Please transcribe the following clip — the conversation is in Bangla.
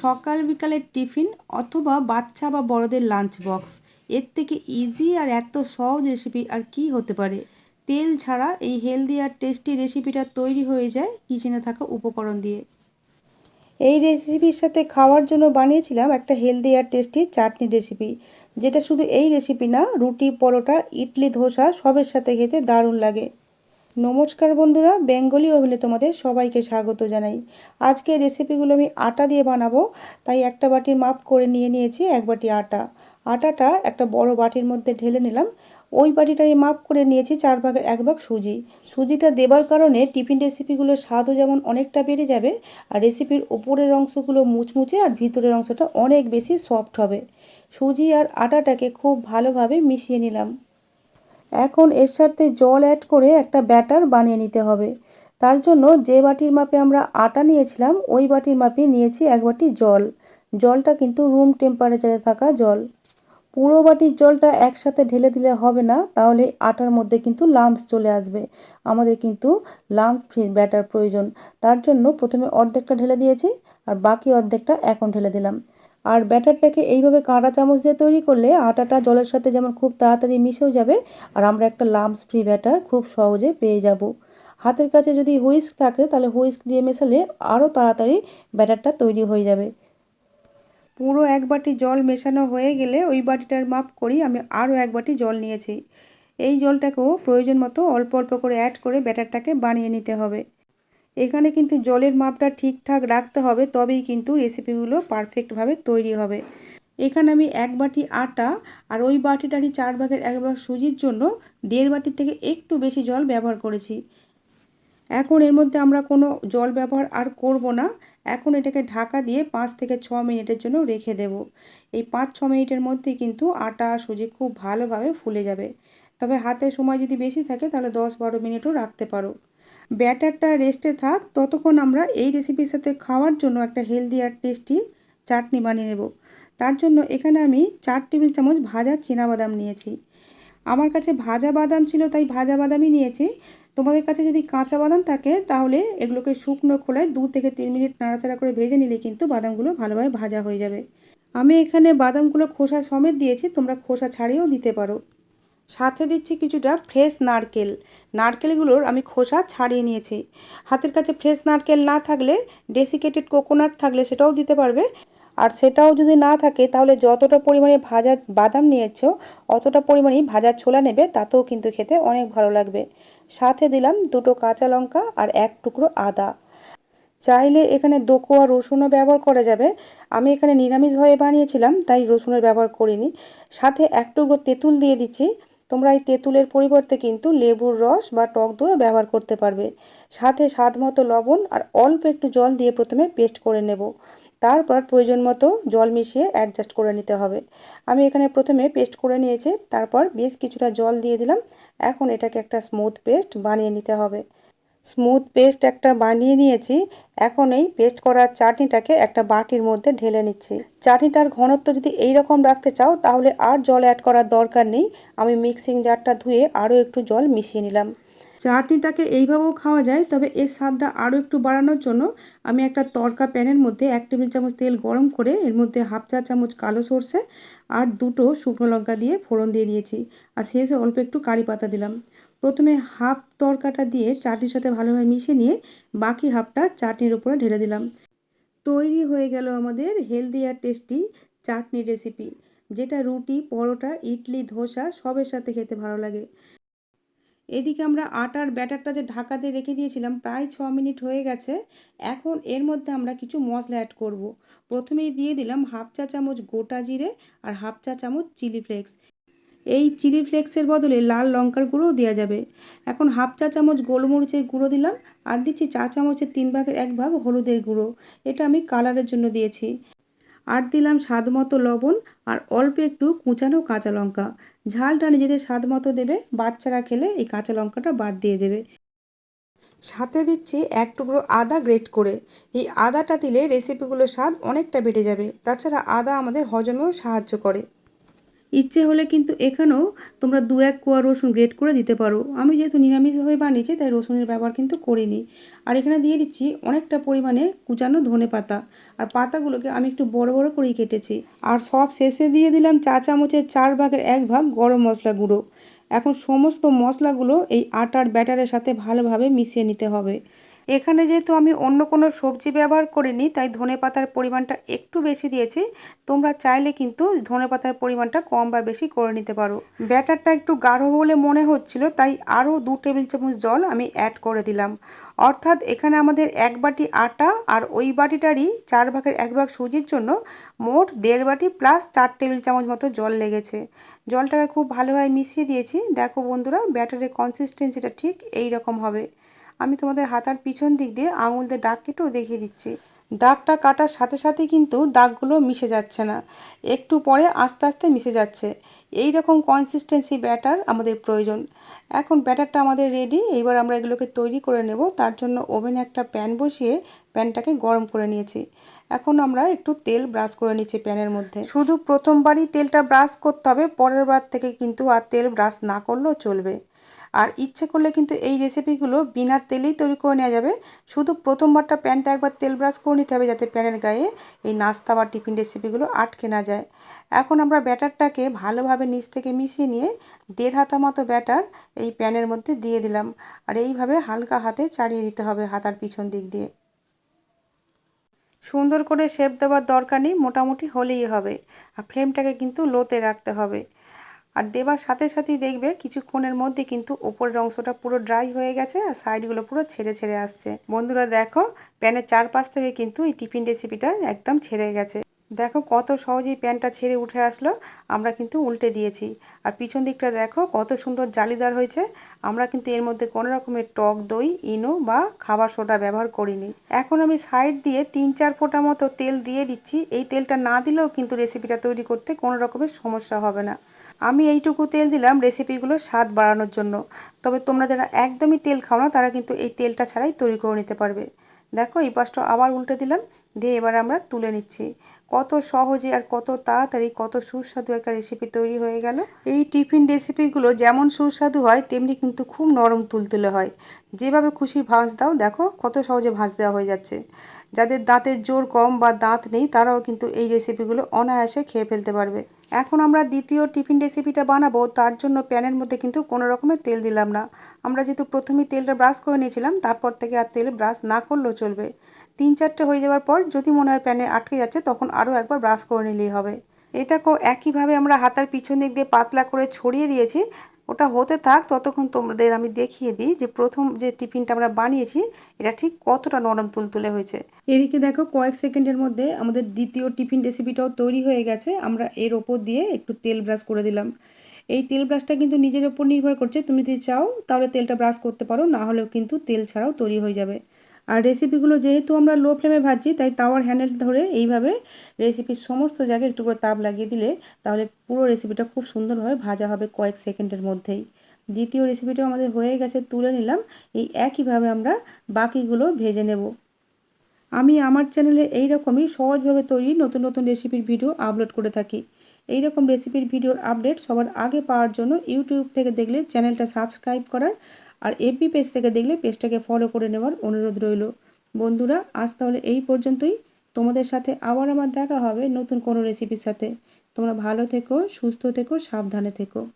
সকাল বিকালের টিফিন অথবা বাচ্চা বা বড়দের লাঞ্চ বক্স। এর থেকে ইজি আর এত সহজ রেসিপি আর কি হতে পারে? তেল ছাড়া এই হেলদি আর টেস্টি রেসিপিটা তৈরি হয়ে যায় কিচেনে থাকা উপকরণ দিয়ে। এই রেসিপির সাথে খাওয়ার জন্য বানিয়েছিলাম একটা হেলদি আর টেস্টি চাটনি রেসিপি যেটা শুধু এই রেসিপি না, রুটি, পরোটা, ইডলি, ধোসা সবের সাথে খেতে দারুণ লাগে। নমস্কার বন্ধুরা, বেঙ্গলি ওভেনে তোমাদের সবাইকে স্বাগত জানাই। আজকে রেসিপিগুলো আমি আটা দিয়ে বানাবো, তাই একটা বাটির মাপ করে নিয়ে নিয়েছি, এক বাটি আটা। আটাটা একটা বড় বাটির মধ্যে ঢেলে নিলাম। ওই বাটিটাই মাপ করে নিয়েছি, চার ভাগের এক ভাগ সুজি। সুজিটা দেবার কারণে টিফিন রেসিপিগুলোর স্বাদও যেমন অনেকটা বেড়ে যাবে, আর রেসিপির উপরের অংশগুলো মুচমুচে আর ভিতরের অংশটা অনেক বেশি সফট হবে। সুজি আর আটাটাকে খুব ভালোভাবে মিশিয়ে নিলাম। এখন এর সাথে জল অ্যাড করে একটা ব্যাটার বানিয়ে নিতে হবে। তার জন্য যে বাটির মাপে আমরা আটা নিয়েছিলাম, ওই বাটির মাপে নিয়েছি এক বাটি জল। জলটা কিন্তু রুম টেম্পারেচারে থাকা জল। পুরো বাটির জলটা একসাথে ঢেলে দিলে হবে না, তাহলে আটার মধ্যে কিন্তু লাম্পস চলে আসবে। আমাদের কিন্তু লাম্পস ব্যাটার প্রয়োজন। তার জন্য প্রথমে অর্ধেকটা ঢেলে দিয়েছি, আর বাকি অর্ধেকটা এখন ঢেলে দিলাম। আর ব্যাটারটাকে এইভাবে কাঁটা চামচ দিয়ে তৈরি করলে আটাটা জলের সাথে যেমন খুব তাড়াতাড়ি মিশেও যাবে, আর আমরা একটা লামস ফ্রি ব্যাটার খুব সহজে পেয়ে যাব। হাতের কাছে যদি হুইস্ক থাকে, তাহলে হুইস্ক দিয়ে মেশালে আরও তাড়াতাড়ি ব্যাটারটা তৈরি হয়ে যাবে। পুরো এক বাটি জল মেশানো হয়ে গেলে ওই বাটিটার মাপ করি, আমি আরও এক বাটি জল নিয়েছি। এই জলটাকেও প্রয়োজন মতো অল্প অল্প করে অ্যাড করে ব্যাটারটাকে বানিয়ে নিতে হবে। এখানে কিন্তু জলের মাপটা ঠিকঠাক রাখতে হবে, তবেই কিন্তু রেসিপিগুলো পারফেক্টভাবে তৈরি হবে। এখানে আমি এক বাটি আটা আর ওই বাটিটারই চার ভাগের এক ভাগ সুজির জন্য দেড় বাটির থেকে একটু বেশি জল ব্যবহার করেছি। এখন এর মধ্যে আমরা কোনো জল ব্যবহার আর করব না। এখন এটাকে ঢাকা দিয়ে পাঁচ থেকে ছ মিনিটের জন্য রেখে দেব। এই পাঁচ ছ মিনিটের মধ্যে কিন্তু আটা সুজি খুব ভালোভাবে ফুলে যাবে। তবে হাতে সময় যদি বেশি থাকে, তাহলে দশ বারো মিনিটও রাখতে পারো। ব্যাটারটা রেস্টে থাক, ততক্ষণ আমরা এই রেসিপির সাথে খাওয়ার জন্য একটা হেলদি আর টেস্টি চাটনি বানিয়ে নেব। তার জন্য এখানে আমি চার টেবিল চামচ ভাজা বাদাম নিয়েছি। আমার কাছে ভাজা বাদাম ছিল, তাই ভাজা বাদামই নিয়েছি। তোমাদের কাছে যদি কাঁচা বাদাম থাকে, তাহলে এগুলোকে শুকনো খোলায় দু থেকে তিন মিনিট নাড়াচাড়া করে ভেজে নিলে কিন্তু বাদামগুলো ভালোভাবে ভাজা হয়ে যাবে। আমি এখানে বাদামগুলো খোসা সমেত দিয়েছি, তোমরা খোসা ছাড়িয়েও দিতে পারো। সাথে দিচ্ছি কিছুটা ফ্রেশ নারকেল। নারকেলগুলোর আমি খোসা ছাড়িয়ে নিয়েছি। হাতের কাছে ফ্রেশ নারকেল না থাকলে ডেসিকেটেড কোকোনাট থাকলে সেটাও দিতে পারবে। আর সেটাও যদি না থাকে, তাহলে যতটা পরিমাণে ভাজা বাদাম নিয়েছ, অতটা পরিমাণেই ভাজা ছোলা নেবে, তাতেও কিন্তু খেতে অনেক ভালো লাগবে। সাথে দিলাম দুটো কাঁচা লঙ্কা আর এক টুকরো আদা। চাইলে এখানে দোকোয়া রসুনও ব্যবহার করা যাবে। আমি এখানে নিরামিষভাবে বানিয়েছিলাম, তাই রসুনের ব্যবহার করিনি। সাথে এক টুকরো তেঁতুল দিয়ে দিচ্ছি। তোমরা এই তেঁতুলের পরিবর্তে কিন্তু লেবুর রস বা টক দইও ব্যবহার করতে পারবে। সাথে স্বাদ মতো লবণ আর অল্প একটু জল দিয়ে প্রথমে পেস্ট করে নেব। তারপর প্রয়োজন মতো জল মিশিয়ে অ্যাডজাস্ট করে নিতে হবে। আমি এখানে প্রথমে পেস্ট করে নিয়েছি, তারপর বেশ কিছুটা জল দিয়ে দিলাম। এখন এটাকে একটা স্মুথ পেস্ট বানিয়ে নিতে হবে। স্মুথ পেস্ট একটা বানিয়ে নিয়েছি। এখন এই পেস্ট করা চাটনিটাকে একটা বাটির মধ্যে ঢেলে নিচ্ছি। চাটনিটার ঘনত্ব যদি এই রকম রাখতে চাও, তাহলে আর জল অ্যাড করার দরকার নেই। আমি মিক্সিং জারটা ধুয়ে আরও একটু জল মিশিয়ে নিলাম। চাটনিটাকে এইভাবেও খাওয়া যায়, তবে এর স্বাদটা আরও একটু বাড়ানোর জন্য আমি একটা তরকা প্যানের মধ্যে এক টেবিল চামচ তেল গরম করে এর মধ্যে হাফ চা চামচ কালো সর্ষে আর দুটো শুকনো লঙ্কা দিয়ে ফোড়ন দিয়ে দিয়েছি। আর শেষে অল্প একটু কারি পাতা দিলাম। প্রথমে হাফ তরকাটা দিয়ে চাটনির সাথে ভালোভাবে মিশিয়ে নিয়ে বাকি হাফটা চাটনির উপরে ঢেলে দিলাম। তৈরি হয়ে গেল আমাদের হেলদি আর টেস্টি চাটনি রেসিপি, যেটা রুটি, পরোটা, ইডলি, ধোসা সবের সাথে খেতে ভালো লাগে। এদিকে আমরা আটার ব্যাটারটা যে ঢাকাতে রেখে দিয়েছিলাম, প্রায় ছ মিনিট হয়ে গেছে। এখন এর মধ্যে আমরা কিছু মশলা অ্যাড করব। প্রথমেই দিয়ে দিলাম হাফ চা চামচ গোটা জিরে আর হাফ চা চামচ চিলি ফ্লেক্স। এই চিলি ফ্লেক্সের বদলে লাল লঙ্কার গুঁড়োও দেওয়া যাবে। এখন হাফ চা চামচ গোলমরিচের গুঁড়ো দিলাম আর দিচ্ছি চা চামচের তিন ভাগের এক ভাগ হলুদের গুঁড়ো। এটা আমি কালারের জন্য দিয়েছি। আর দিলাম স্বাদ মতো লবণ আর অল্প একটু কুচানো কাঁচা লঙ্কা। ঝালটা নিজেদের স্বাদ মতো দেবে, বাচ্চারা খেলে এই কাঁচা লঙ্কাটা বাদ দিয়ে দেবে। সাথে দিচ্ছি এক টুকরো আদা গ্রেট করে। এই আদাটা দিলে রেসিপিগুলোর স্বাদ অনেকটা বেড়ে যাবে। তাছাড়া আদা আমাদের হজমেও সাহায্য করে। ইচ্ছে হলে কিন্তু এখানেও তোমরা দু এক কোয়া রসুন গ্রেট করে দিতে পারো। আমি যেহেতু নিরামিষভাবে বানিয়েছি, তাই রসুনের ব্যবহার কিন্তু করিনি। আর এখানে দিয়ে দিচ্ছি অনেকটা পরিমাণে কুচানো ধনে পাতা। আর পাতাগুলোকে আমি একটু বড় বড় করেই কেটেছি। আর সব শেষে দিয়ে দিলাম চা চামচের চার ভাগের এক ভাগ গরম মশলা গুঁড়ো। এখন সমস্ত মশলাগুলো এই আটার ব্যাটারের সাথে ভালোভাবে মিশিয়ে নিতে হবে। এখানে যেহেতু আমি অন্য কোনো সবজি ব্যবহার করিনি, তাই ধনে পাতার পরিমাণটা একটু বেশি দিয়েছি। তোমরা চাইলে কিন্তু ধনে পাতার পরিমাণটা কম বা বেশি করে নিতে পারো। ব্যাটারটা একটু গাঢ় বলে মনে হচ্ছিল, তাই আরও দু টেবিল চামচ জল আমি অ্যাড করে দিলাম। অর্থাৎ এখানে আমাদের এক বাটি আটা আর ওই বাটিটারই চার ভাগের এক ভাগ সুজির জন্য মোট দেড় বাটি প্লাস চার টেবিল চামচ মতো জল লেগেছে। জলটাকে খুব ভালোভাবে মিশিয়ে দিয়েছি। দেখো বন্ধুরা, ব্যাটারের কনসিস্টেন্সিটা ঠিক এই রকম হবে। আমি তোমাদের হাতার পিছন দিক দিয়ে আঙুল দিয়ে দাগ কেটেও দেখিয়ে দিচ্ছি। দাগটা কাটার সাথে সাথে কিন্তু দাগগুলো মিশে যাচ্ছে না। একটু পরে আস্তে আস্তে মিশে যাচ্ছে। এই রকম কনসিস্টেন্সি ব্যাটার আমাদের প্রয়োজন। এখন ব্যাটারটা আমাদের রেডি এইবার আমরা এগুলোকে তৈরি করে নেব। তার জন্য ওভেনে একটা প্যান বসিয়ে প্যানটাকে গরম করে নিয়েছি। এখন আমরা একটু তেল ব্রাশ করে নিচ্ছি প্যানের মধ্যে। শুধু প্রথমবারই তেলটা ব্রাশ করতে হবে, পরের বার থেকে কিন্তু আর তেল ব্রাশ না করলেও চলবে। আর ইচ্ছে করলে কিন্তু এই রেসিপিগুলো বিনা তেলেই তৈরি করে নেওয়া যাবে। শুধু প্রথমবারটা প্যানটা একবার তেল ব্রাশ করে নিতে হবে যাতে প্যানের গায়ে এই নাস্তা বা টিফিন রেসিপিগুলো আটকে না যায়। এখন আমরা ব্যাটারটাকে ভালোভাবে নিচ থেকে মিশিয়ে নিয়ে দেড় হাতা মতো ব্যাটার এই প্যানের মধ্যে দিয়ে দিলাম। আর এইভাবে হালকা হাতে চাড়িয়ে দিতে হবে হাতার পিছন দিক দিয়ে। সুন্দর করে শেপ দেওয়ার দরকার নেই, মোটামুটি হলেই হবে। আর ফ্লেমটাকে কিন্তু লোতে রাখতে হবে। আর দেবার সাথে সাথেই দেখবে কিছুক্ষণের মধ্যে কিন্তু ওপরের অংশটা পুরো ড্রাই হয়ে গেছে আর সাইডগুলো পুরো ছেড়ে ছেড়ে আসছে। বন্ধুরা দেখো, প্যানের চারপাশ থেকে কিন্তু এই টিফিন রেসিপিটা একদম ছেড়ে গেছে। দেখো কত সহজেই প্যানটা ছেড়ে উঠে আসলো, আমরা কিন্তু উল্টে দিয়েছি। আর পিছন দিকটা দেখো, কত সুন্দর জালিদার হয়েছে। আমরা কিন্তু এর মধ্যে কোনো রকমের টক দই, ইনো বা খাবার সোডা ব্যবহার করিনি। এখন আমি সাইড দিয়ে তিন চার ফোঁটা মতো তেল দিয়ে দিচ্ছি। এই তেলটা না দিলেও কিন্তু রেসিপিটা তৈরি করতে কোনো রকমের সমস্যা হবে না। আমি এইটুকু তেল দিলাম রেসিপিগুলোর স্বাদ বাড়ানোর জন্য। তবে তোমরা যারা একদমই তেল খাও না, তারা কিন্তু এই তেলটা ছাড়াই তৈরি করে নিতে পারবে। দেখো, এই পাশটা আবার উল্টে দিলাম, দিয়ে এবার আমরা তুলে নিচ্ছি। কত সহজে আর কত তাড়াতাড়ি কত সুস্বাদু একটা রেসিপি তৈরি হয়ে গেল। এই টিফিন রেসিপিগুলো যেমন সুস্বাদু হয়, তেমনি কিন্তু খুব নরম তুলতুলে হয়। যেভাবে খুশি ভাঁজ দাও, দেখো কত সহজে ভাঁজ দেওয়া হয়ে যাচ্ছে। যাদের দাঁতের জোর কম বা দাঁত নেই, তারাও কিন্তু এই রেসিপিগুলো অনায়াসে খেয়ে ফেলতে পারবে। এখন আমরা দ্বিতীয় টিফিন রেসিপিটা বানাবো, তার জন্য প্যানের মধ্যে কিন্তু কোনো রকমের তেল দিলাম না। আমরা যেহেতু প্রথমে তেলটা ব্রাশ করে নিয়েছিলাম, তারপর থেকে আর তেল ব্রাশ না করলেও চলবে। তিন চারটে হয়ে যাওয়ার পর যদি মনে হয় প্যানে আটকে যাচ্ছে, তখন আরও একবার ব্রাশ করে নিলেই হবে। এটাকেও একইভাবে আমরা হাতার পিছন দিক দিয়ে পাতলা করে ছড়িয়ে দিয়েছি। ওটা হতে থাক, ততক্ষণ তোমাদের আমি দেখিয়ে দিই যে প্রথম যে টিফিনটা আমরা বানিয়েছি, এটা ঠিক কতটা নরম তুলতুলে হয়েছে। এদিকে দেখো কয়েক সেকেন্ডের মধ্যে আমাদের দ্বিতীয় টিফিন রেসিপিটাও তৈরি হয়ে গেছে, আমরা এর ওপর দিয়ে একটু তেল ব্রাশ করে দিলাম। এই তেল ব্রাশটা কিন্তু নিজের ওপর নির্ভর করছে, তুমি যদি চাও তাহলে তেলটা ব্রাশ করতে পারো, না হলেও কিন্তু তেল ছাড়াও তৈরি হয়ে যাবে। আর রেসিপিগুলো যেহেতু আমরা লো ফ্লেমে ভাজছি, তাই তাওয়ার হ্যান্ডেল ধরে এইভাবে রেসিপির সমস্ত জায়গায় একটু করে তাপ লাগিয়ে দিলে তাহলে পুরো রেসিপিটা খুব সুন্দরভাবে ভাজা হবে কয়েক সেকেন্ডের মধ্যেই। দ্বিতীয় রেসিপিটাও আমাদের হয়ে গেছে, তুলে নিলাম। এই একইভাবে আমরা বাকিগুলো ভেজে নেব। আমি আমার চ্যানেলে এই রকমই সহজভাবে তৈরি নতুন নতুন রেসিপির ভিডিও আপলোড করে থাকি। এই রকম রেসিপির ভিডিওর আপডেট সবার আগে পাওয়ার জন্য ইউটিউব থেকে দেখলে চ্যানেলটা সাবস্ক্রাইব করার আর এফবি পেজ থেকে দেখলে পেজটাকে ফলো করে নেওয়ার অনুরোধ রইল। বন্ধুরা, আজ তাহলে এই পর্যন্তই। তোমাদের সাথে আবার আমার দেখা হবে নতুন কোনো রেসিপির সাথে। তোমরা ভালো থেকো, সুস্থ থেকো, সাবধানে থেকো।